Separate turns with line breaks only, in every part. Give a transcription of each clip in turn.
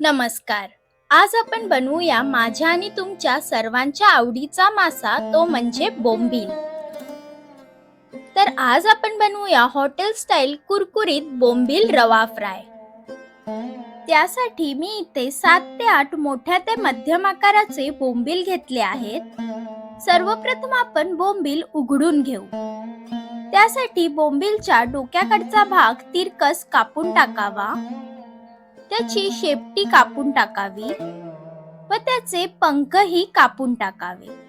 नमस्कार. आज आपण बनवूया माझ्या आणि तुमच्या सर्वांच्या आवडीचा मासा तो म्हणजे बोंबील. तर आज आपण बनवूया हॉटेल स्टाईल कुरकुरीत बोंबील रवा फ्राय. त्यासाठी मी इथे सात ते आठ मोठ्या ते मध्यम आकाराचे बोंबील घेतले आहेत. सर्वप्रथम आपण बोंबील उघडून घेऊ. त्यासाठी बोंबीलच्या डोक्याकडचा भाग तिरकस कापून टाकावा. त्याची शेपटी कापून टाकावी व त्याचे पंखही कापून टाकावे.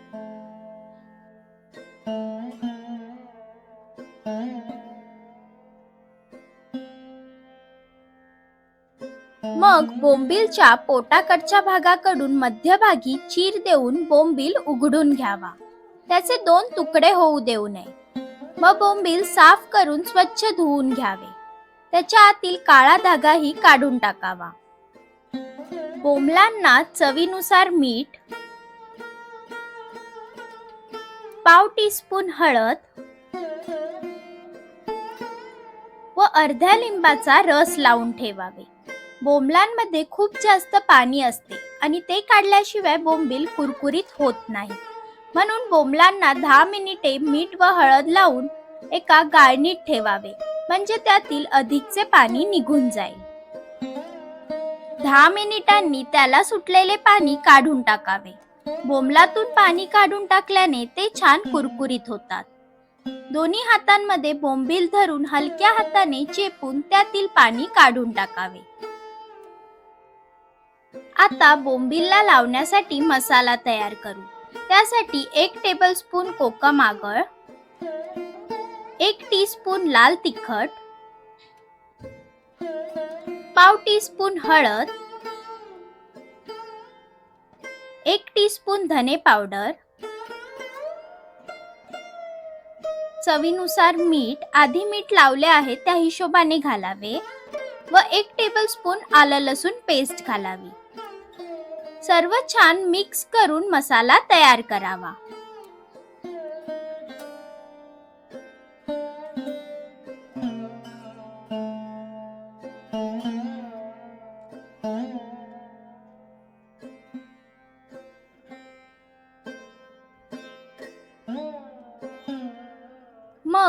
मग बोंबीलच्या पोटाकडच्या भागाकडून मध्यभागी चीर देऊन बोंबील उघडून घ्यावा. त्याचे दोन तुकडे होऊ देऊ नये. मग बोंबील साफ करून स्वच्छ धुवून घ्यावे. त्याच्या आतील काळा धागाही काढून टाकावा. बोंबलांना चवीनुसार मीठ पाव टीस्पून हळद व अर्ध्या लिंबाचा रस लावून ठेवावे. बोंबलांमध्ये खूप जास्त पाणी असते आणि ते काढल्याशिवाय बोंबील कुरकुरीत होत नाही. म्हणून बोंबलांना दहा मिनिटे मीठ व हळद लावून एका गाळणीत ठेवावे. म्हणजे त्यातील अधिकचे पाणी निघून जाईल. दहा मिनिटांनी त्याला सुटलेले पाणी काढून टाकावे. बोंबलातून पाणी काढून टाकल्याने ते छान कुरकुरीत होतात. दोन्ही हातांमध्ये बोंबील धरून हलक्या हाताने चेपून त्यातील पाणी काढून टाकावे. आता बोंबीलला लावण्यासाठी मसाला तयार करू. त्यासाठी एक टेबलस्पून कोकम आगळ एक टीस्पून लाल तिखट पाव टीस्पून हळद एक टीस्पून धने पावडर चवीनुसार मीठ आधी मीठ लावले आहे त्या हिशोबाने घालावे व एक टेबलस्पून आलं लसूण पेस्ट घालावी. सर्व छान मिक्स करून मसाला तयार करावा.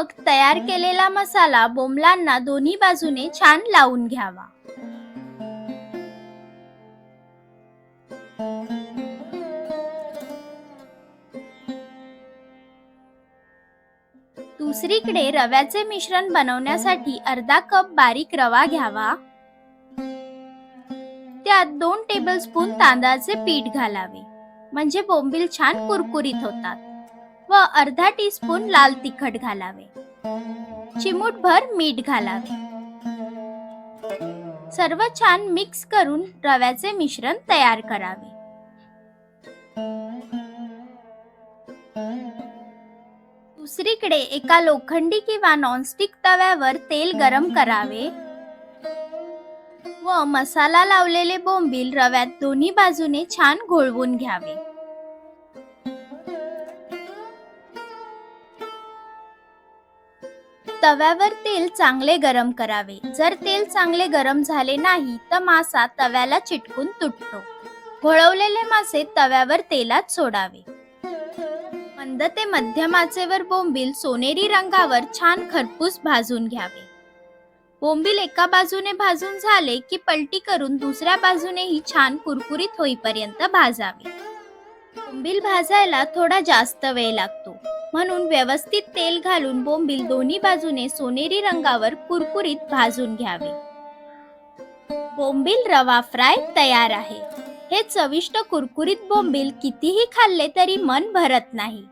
मग तयार केलेला मसाला बोंबलांना दोन्ही बाजूने छान लावून घ्यावा. दुसरीकडे रव्याचे मिश्रण बनवण्यासाठी अर्धा कप बारीक रवा घ्यावा. त्यात दोन टेबलस्पून तांदळाचे पीठ घालावे. म्हणजे बोंबील छान कुरकुरीत होतात. व अर्धा टीस्पून लाल तिखट घालावे. चिमूटभर मीठ घालावे. सर्व छान मिक्स करून रव्याचे मिश्रण तयार करावे. दुसरीकडे एका लोखंडी किंवा नॉनस्टिक तव्यावर तेल गरम करावे व मसाला लावलेले बोंबील रव्यात दोन्ही बाजूने छान घोळवून घ्यावे. तव्यावर तेल चांगले गरम करावे. जर तेल चांगले गरम झाले नाही तर मासा तव्याला चिटकून तुटतो. घोळवलेले मासे तव्यावर तेलात सोडावे. मंद ते मध्यम आचेवर बोंबील सोनेरी रंगावर छान खरपूस भाजून घ्यावे. बोंबील एका बाजूने भाजून झाले की पलटी करून दुसऱ्या बाजूनेही छान कुरकुरीत होईपर्यंत भाजावे. बोंबील भाजायला थोडा जास्त वेळ लागतो. म्हणून व्यवस्थित तेल घालून बोंबील दोन्ही बाजूने सोनेरी रंगावर कुरकुरीत भाजून घ्यावे. बोंबील रवा फ्राय तयार आहे. हे चविष्ट कुरकुरीत बोंबील कितीही खाल्ले तरी मन भरत नाही.